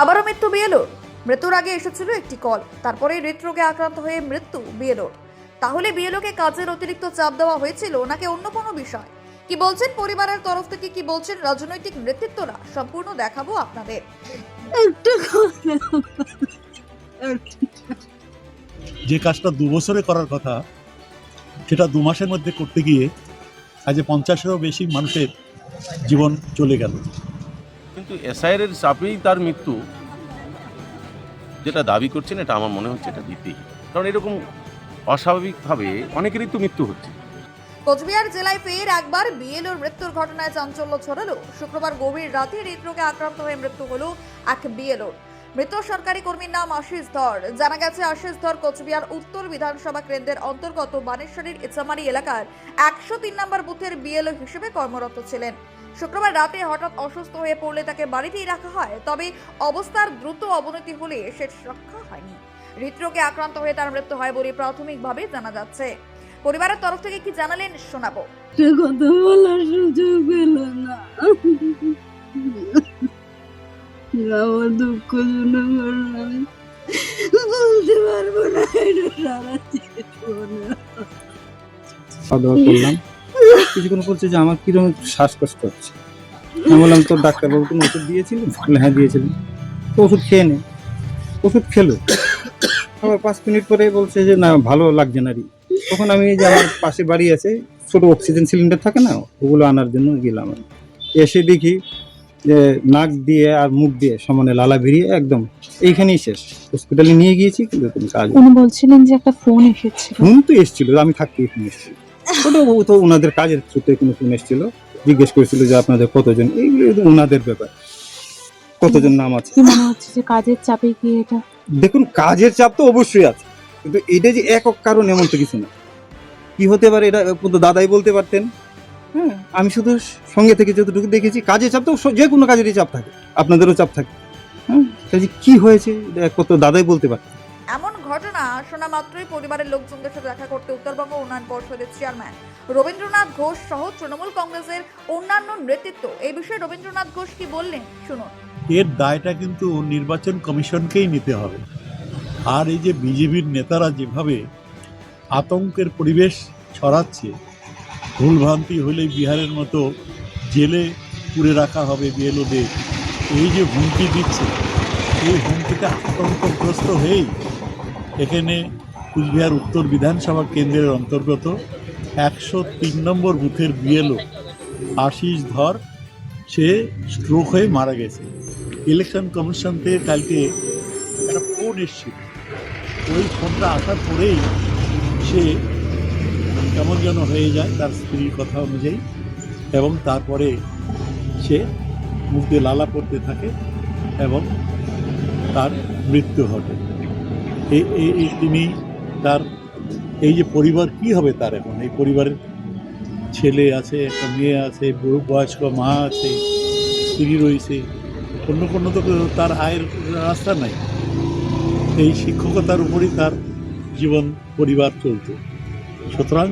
আবারও মৃত্যু বিয়েলোর মৃত্যুর আগে এসেছিল একটি কল তারপরে হৃদরোগে আক্রান্ত হয়ে মৃত্যু বিয়েলোর তাহলে বিয়েলোকে কাজের অতিরিক্ত চাপ দেওয়া হয়েছিল নাকি অন্য কোনো বিষয়? কি বলছেন পরিবারের তরফ থেকে কি বলছেন রাজনৈতিক নেতৃত্বরা? সম্পূর্ণ দেখাবো আপনাদের। যে কাজটা দু বছরে করার কথা সেটা দু মাসের মধ্যে করতে গিয়ে আজ পঞ্চাশেরও বেশি মানুষের জীবন চলে গেল। কিন্তু এসআইয়ের চাপেই তার মৃত্যু যেটা দাবি করছেন, এটা আমার মনে হচ্ছে এটা দিতেই কারণ এরকম অস্বাভাবিকভাবে অনেকেরই তো মৃত্যু হচ্ছে। কোচবিহার জেলায় ফের একবার বিএলওর মৃত্যুর ঘটনায় চাঞ্চল্য ছড়ালো। শুক্রবার গভীর রাতে হৃদরোগে আক্রান্ত হয়ে মৃত্যু হলো এক বিএলওর। মৃত সরকারি কর্মীর নাম আশিস ধর। জানা গেছে, আশিস ধর কোচবিহার উত্তর বিধানসভা কেন্দ্রের অন্তর্গত বানেশ্বরীর ইচ্ছামারি এলাকার একশো তিন নম্বর বুথের বিএলও হিসেবে কর্মরত ছিলেন। শুক্রবার রাতে হঠাৎ অসুস্থ হয়ে পড়লে তাকে বাড়িতেই রাখা হয়। তবে অবস্থার দ্রুত অবনতি হলে শেষ রক্ষা হয়নি। হৃদরোগে আক্রান্ত হয়ে তার মৃত্যু হয় বলে প্রাথমিকভাবে জানা যাচ্ছে। পরিবারের তরফ থেকে কি জানালেন শোনাবো। কথা বলার সুযোগ পেল না। আমার দুঃখ শুনে বলতে পারব না এটা সারা জীবনে। করলাম। কিছুক্ষণ বলছে যে আমার কীরকম শ্বাসকষ্ট হচ্ছে। আমি বললাম তোর ডাক্তারবাবু কোনো ওষুধ দিয়েছিলেন বলে হ্যাঁ দিয়েছিলেন তো ওষুধ খেয়ে নে। ওষুধ খেলো। আবার পাঁচ মিনিট পরে বলছে যে না ভালো লাগছে না রে। তখন আমি যে আমার পাশে বাড়ি আছে ছোট অক্সিজেন সিলিন্ডার থাকে না ওগুলো আনার জন্য গেলাম। এসে দেখি যে নাক দিয়ে আর মুখ দিয়ে সমানে লালা বেরিয়ে একদম এইখানেই শেষ। হসপিটালে নিয়ে গিয়েছি কিন্তু কোনো কাজ উনি বলছিলেন যে একটা ফোন এসেছিল। ফোন তো এসেছিল আমি থাকতেই ফোন এসেছিল। ওটা তো ওনাদের কাজের সূত্রে কোনো ফোন এসেছিল? জিজ্ঞেস করেছিল যে আপনাদের কতজন? এইগুলো ওনাদের ব্যাপার। কতজন নাম আছে? কি মনে হচ্ছে যে কাজের চাপে কি এটা? দেখুন কাজের চাপ তো অবশ্যই আছে। কিন্তু এটা যে একক কারণ এমন তো কিছু না। কি হতে পারে এটা তো দাদাই বলতে পারতেন। হ্যাঁ আমি শুধু সঙ্গে থেকে যতটুকু দেখেছি কাজের চাপ তো যে কোনো কাজেরই চাপ থাকে। আপনাদেরও চাপ থাকে। হ্যাঁ কি হয়েছে এটা একমাত্র দাদাই বলতে পারতেন? শোনা মাত্রই পরিবারের লোকজনদের সাথে দেখা করতে উত্তরবঙ্গ উন্নয়ন পর্ষদের চেয়ারম্যান রবীন্দ্রনাথ ঘোষ সহ তৃণমূল কংগ্রেসের অন্যান্য নেতৃত্ব। এই বিষয়ে রবীন্দ্রনাথ ঘোষ কি বললেন? শুনুন। এর দায়টা কিন্তু নির্বাচন কমিশনকেই নিতে হবে। আর এই যে বিজেপির নেতারা যেভাবে আতঙ্কের পরিবেশ ছড়াচ্ছে, ভুলভ্রান্তি হলেই বিহারের মতো জেলে পুরে রাখা হবে বিএলওদের, এই যে হুমকি দিচ্ছে, এই হুমকিতে আতঙ্কগ্রস্ত হয়েই এখানে কুচবিহার উত্তর বিধানসভা কেন্দ্রের অন্তর্গত একশো তিন নম্বর বুথের বিএলও আশিস ধর, সে স্ট্রোক হয়ে মারা গেছে। ইলেকশন কমিশন থেকে কালকে একটা ফোন এসেছিল। ওই ফোনটা আসার পরেই সে কেমন যেন হয়ে যায় তার স্ত্রীর কথা অনুযায়ী এবং তারপরে সে মুখ দিয়ে লালা পড়তে থাকে এবং তার মৃত্যু ঘটে। তিনি তার এই যে পরিবার কি হবে তার এখন? এই পরিবারের ছেলে আছে, একটা মেয়ে আছে বয়স্ক মা আছে, স্ত্রী রয়েছে, অন্য কোনো তো তার আয়ের রাস্তা নাই। এই শিক্ষকতার উপরই তার জীবন, পরিবার চলত সুতরাং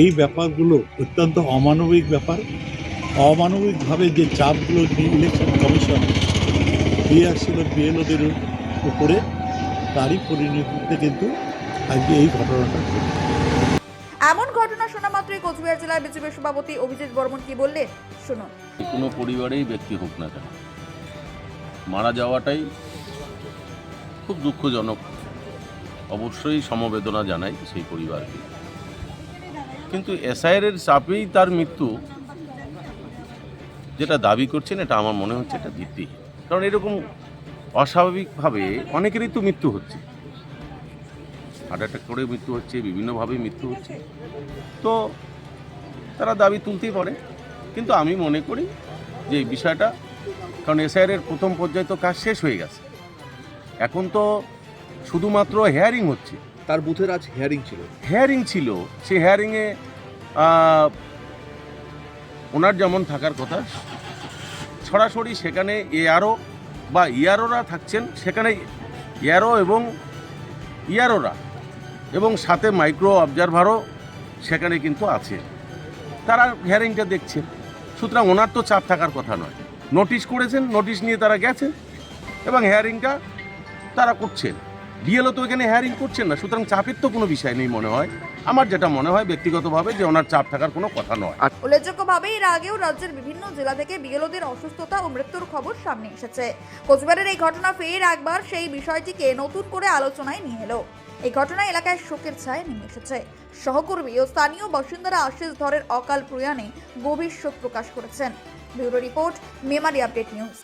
এই ব্যাপারগুলো অত্যন্ত অমানবিক ব্যাপার। অমানবিকভাবে যে চাপগুলো ইলেকশন কমিশন দিয়ে আসছিল বিএলওদের উপরে তারই পরিণতিতে কিন্তু আজকে এই ঘটনাটা ঘটেছে এমন ঘটনা শোনা মাত্রই কোচবিহার জেলার বিজেপি সভাপতি অভিজিৎ বর্মন কি বললেন শুনুন। কোনো পরিবারেই ব্যক্তি হোক না কেন মারা যাওয়াটাই খুব দুঃখজনক। অবশ্যই সমবেদনা জানাই সেই পরিবারকে। কিন্তু এসআইয়ের চাপেই তার মৃত্যু যেটা দাবি করছেন এটা আমার মনে হচ্ছে এটা ভিত্তি কারণ এরকম অস্বাভাবিকভাবে অনেকেরই তো মৃত্যু হচ্ছে। হার্ট অ্যাটাক করে মৃত্যু হচ্ছে বিভিন্নভাবে মৃত্যু হচ্ছে। তো তারা দাবি তুলতেই পারে। কিন্তু আমি মনে করি যে এই বিষয়টা কারণ এসআইআর প্রথম পর্যায়ে তো কাজ শেষ হয়ে গেছে। এখন তো শুধুমাত্র হেয়ারিং হচ্ছে। তার বুথের আজ হেয়ারিং ছিল। হেয়ারিং ছিল। সেই হেয়ারিংয়ে ওনার যেমন থাকার কথা সরাসরি সেখানে এআরও বা ইয়ারোরা থাকছেন, সেখানে ইয়ারো এবং ইয়ারোরা এবং সাথে মাইক্রো অবজারভারও সেখানে কিন্তু আছে। তারা হিয়ারিংটা দেখছে। সুতরাং ওনার তো চাপ থাকার কথা নয়। নোটিশ করেছেন, নোটিশ নিয়ে তারা গেছেন এবং হেয়ারিংটা তারা করছেন। বিএলও তো এখানে হেয়ারিং করছেন না। সুতরাং চাপের তো কোনো বিষয় নেই মনে হয়। আমার যেটা মনে হয় ব্যক্তিগতভাবে যে ওনার চাপ থাকার কোনো কথা নয়। উল্লেখযোগ্যভাবে এর আগেও রাজ্যের বিভিন্ন জেলা থেকে বিএলওদের অসুস্থতা ও মৃত্যুর খবর সামনে এসেছে। কোচবিহারের এই ঘটনা ফের একবার সেই বিষয়টিকে নতুন করে আলোচনায় নিয়ে এলো। এই ঘটনা এলাকায় শোকের ছায়া নেমে এসেছে। সহকর্মী ও স্থানীয় বাসিন্দারা আশিস ধরের অকাল প্রয়াণে গভীর শোক প্রকাশ করেছেন। Bureau report Memari update news.